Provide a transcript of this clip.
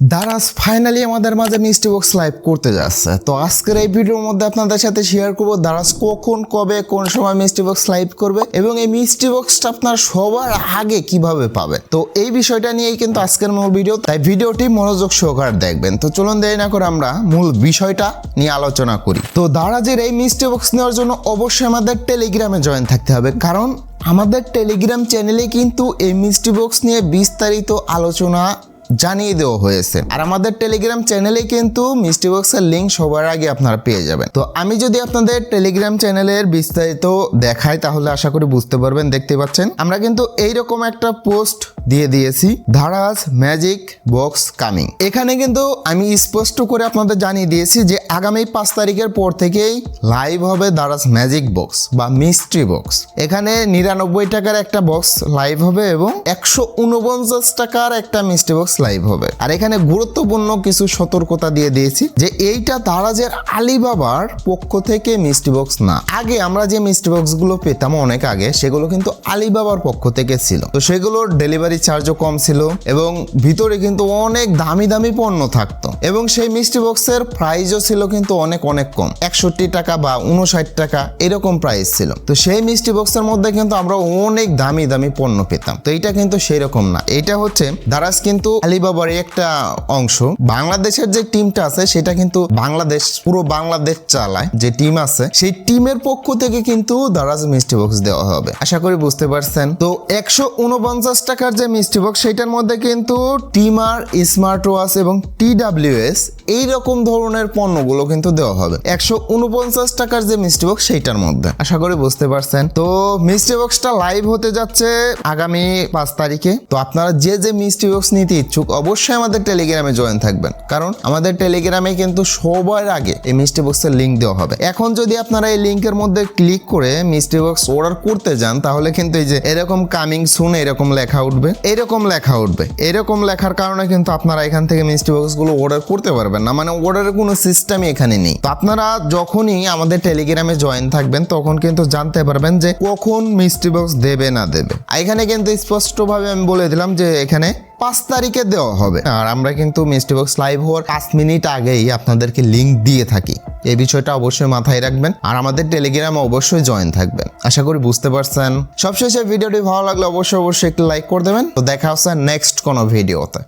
Daraz finally আমাদের মাঝে মিষ্টি বক্স লাইভ করতে যাচ্ছে। তো আজকের এই ভিডিওর মধ্যে আপনাদের সাথে শেয়ার করব দারাজ কখন, কবে, কোন সময় মিষ্টি বক্স লাইভ করবে এবং এই মিষ্টি বক্সটা আপনার সবার আগে কীভাবে পাবেন? তো এই বিষয়টা নিয়েই কিন্তু আজকের মূল ভিডিও তাই ভিডিওটি মনোযোগ সহকারে দেখবেন। তো চলুন দেরি না করে আমরা মূল বিষয়টা নিয়ে আলোচনা করি। তো দারাজের এই মিষ্টি বক্স নেওয়ার জন্য অবশ্যই আমাদের টেলিগ্রামে জয়েন থাকতে হবে, কারণ আমাদের টেলিগ্রাম চ্যানেলে কিন্তু এই মিষ্টি বক্স নিয়ে বিস্তারিত আলোচনা জানিয়ে দেওয়া হয়েছে। আর আমাদের টেলিগ্রাম চ্যানেলে কিন্তু মিষ্টি বক্সের লিঙ্ক সবার আগে আপনারা পেয়ে যাবেন। তো আমি যদি আপনাদের টেলিগ্রাম চ্যানেলের বিস্তারিত দেখাই, তাহলে আশা করি বুঝতে পারবেন, দেখতে পাচ্ছেন। আমরা কিন্তু এইরকম একটা পোস্ট দিয়ে দিয়েছি। Daraz magic box coming. এখানে কিন্তু আমি স্পষ্ট করে আপনাদের জানিয়ে দিয়েছি যে আগামী পাঁচ তারিখের পর থেকেই লাইভ হবে দারাজ ম্যাজিক বক্স বা মিস্ট্রি বক্স। এখানে নিরানব্বই টাকার একটা বক্স লাইভ হবে এবং একশো উনপঞ্চাশ টাকার একটা মিষ্টি বক্স লাইভ হবে। আর এখানে গুরুত্বপূর্ণ কিছু সতর্কতা দিয়ে দিয়েছি যে এইটা দারাজের আলিবাবার পক্ষ থেকে মিষ্টি বক্স না। আগে আমরা যে মিষ্টি বক্সগুলো পেতাম অনেক আগে, সেগুলো কিন্তু আলিবাবার পক্ষ থেকে ছিল। তো সেগুলোর ডেলিভারি চার্জও কম ছিল এবং ভিতরে কিন্তু অনেক দামি দামি পণ্য থাকতো এবং সেই মিষ্টি বক্সের প্রাইসও ছিল কিন্তু অনেক অনেক কম। একষট্টি টাকা বা উনষাট টাকা এরকম প্রাইস ছিল। তো সেই মিষ্টি বক্সের মধ্যে কিন্তু আমরা অনেক দামি দামি পণ্য পেতাম। তো এইটা কিন্তু সেই রকম না। এটা হচ্ছে দারাজ কিন্তু আলিবাবার একটা অংশ। বাংলাদেশের যে টিমটা আছে, সেটা কিন্তু বাংলাদেশ, পুরো বাংলাদেশ চালায় যে টিম আছে, সেই টিমের পক্ষ থেকে কিন্তু দারাজ মিষ্টি বক্স দেওয়া হবে। আশা করি বুঝতে পারছেন। তো একশো উনপঞ্চাশ টাকার যে মিষ্টি বক্স সেটার মধ্যে কিন্তু টিমার স্মার্ট ওয়াচ এবং টি ডাব্লিউএস এইরকম ধরনের পণ্যগুলো কিন্তু দেওয়া হবে। একশো উনপঞ্চাশ টাকার যে মিষ্টি বক্স সেইটার মধ্যে। আশা করি বুঝতে পারছেন। তো মিষ্টি বক্সটা লাইভ হতে যাচ্ছে আগামী পাঁচ তারিখে। তো আপনারা যে যে মিষ্টি বক্স নিতে ইচ্ছুক, অবশ্যই আমাদের টেলিগ্রামে জয়েন থাকবেন। কারণ আমাদের টেলিগ্রামে কিন্তু সবার আগে এই মিষ্টি বক্সের লিঙ্ক দেওয়া হবে। এখন যদি আপনারা এই লিঙ্কের মধ্যে ক্লিক করে মিষ্টি বক্স অর্ডার করতে যান, তাহলে কিন্তু এই যে এরকম কামিং সুন এরকম লেখা উঠবে। এরকম লেখা উঠবে। এরকম লেখার কারণে কিন্তু আপনারা এখান থেকে মিষ্টি বক্সগুলো অর্ডার করতে পারবেন না। মানে অর্ডারের কোনো সিস্টেমই এখানে নেই। তো আপনারা যখনই আমাদের টেলিগ্রামে জয়েন থাকবেন, তখন কিন্তু জানতে পারবেন যে কখন মিষ্টি বক্স দেবে না দেবে। এখানে কিন্তু স্পষ্টভাবে আমি বলে দিলাম যে এখানে পাঁচ তারিখে দেওয়া হবে। আর আমরা কিন্তু মিস্ট্রি বক্স লাইভ হওয়ার পাঁচ মিনিট আগেই আপনাদেরকে লিঙ্ক দিয়ে থাকি। এই বিষয়টা অবশ্যই মাথায় রাখবেন আর আমাদের টেলিগ্রামে অবশ্যই জয়েন থাকবেন। আশা করি বুঝতে পারছেন। সবশেষে ভিডিওটি ভালো লাগলে অবশ্যই অবশ্যই একটি লাইক করে দেবেন। তো দেখা হচ্ছে নেক্সট কোনো ভিডিওতে